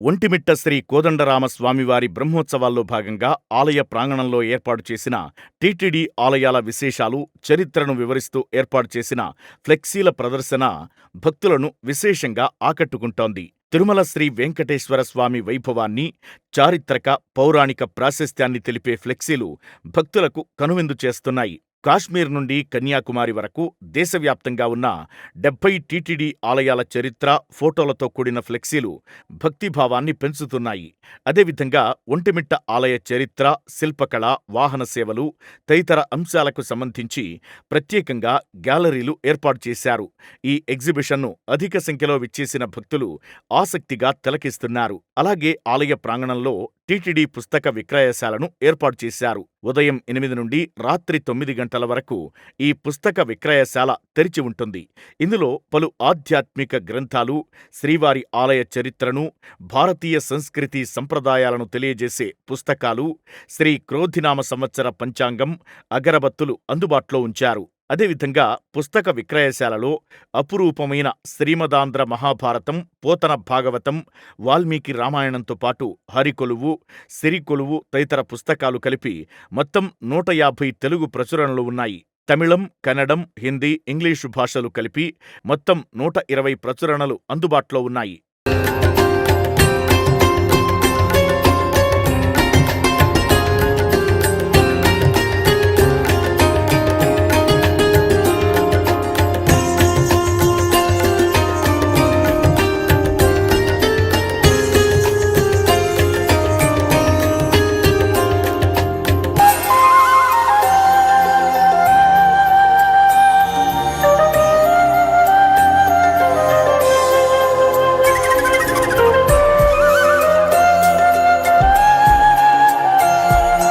ఒంటిమిట్ట శ్రీ కోదండరామస్వామివారి బ్రహ్మోత్సవాల్లో భాగంగా ఆలయ ప్రాంగణంలో ఏర్పాటు చేసిన టీటీడీ ఆలయాల విశేషాలు, చరిత్రను వివరిస్తూ ఏర్పాటు చేసిన ఫ్లెక్సీల ప్రదర్శన భక్తులను విశేషంగా ఆకట్టుకుంటోంది. తిరుమల శ్రీ వెంకటేశ్వర స్వామి వైభవాన్ని, చారిత్రక, పౌరాణిక ప్రాశస్త్యాన్ని తెలిపే ఫ్లెక్సీలు భక్తులకు కనువిందు చేస్తున్నాయి. కాశ్మీర్ నుండి కన్యాకుమారి వరకు దేశవ్యాప్తంగా ఉన్న డెబ్బై టీటీడీ ఆలయాల చరిత్ర, ఫోటోలతో కూడిన ఫ్లెక్సీలు భక్తిభావాన్ని పెంచుతున్నాయి. అదేవిధంగా ఒంటిమిట్ట ఆలయ చరిత్ర, శిల్పకళ, వాహన సేవలు తదితర అంశాలకు సంబంధించి ప్రత్యేకంగా గ్యాలరీలు ఏర్పాటు చేశారు. ఈ ఎగ్జిబిషన్ను అధిక సంఖ్యలో విచ్చేసిన భక్తులు ఆసక్తిగా తిలకిస్తున్నారు. అలాగే ఆలయ ప్రాంగణంలో టీటీడీ పుస్తక విక్రయశాలను ఏర్పాటు చేశారు. ఉదయం ఎనిమిది నుండి రాత్రి తొమ్మిది గంటల వరకు ఈ పుస్తక విక్రయశాల తెరిచి ఉంటుంది. ఇందులో పలు ఆధ్యాత్మిక గ్రంథాలు, శ్రీవారి ఆలయ చరిత్రను, భారతీయ సంస్కృతి సంప్రదాయాలను తెలియజేసే పుస్తకాలు, శ్రీ క్రోధినామ సంవత్సర పంచాంగం, అగరబత్తులు అందుబాటులో ఉంచారు. అదేవిధంగా పుస్తక విక్రయశాలలో అపురూపమైన శ్రీమదాంధ్ర మహాభారతం, పోతన భాగవతం, వాల్మీకి రామాయణంతో పాటు హరికొలువు, సిరికొలువు తదితర పుస్తకాలు కలిపి మొత్తం నూట యాభై తెలుగు ప్రచురణలు ఉన్నాయి. తమిళం, కన్నడం, హిందీ, ఇంగ్లీషు భాషలు కలిపి మొత్తం నూట ఇరవై ప్రచురణలు అందుబాటులో ఉన్నాయి.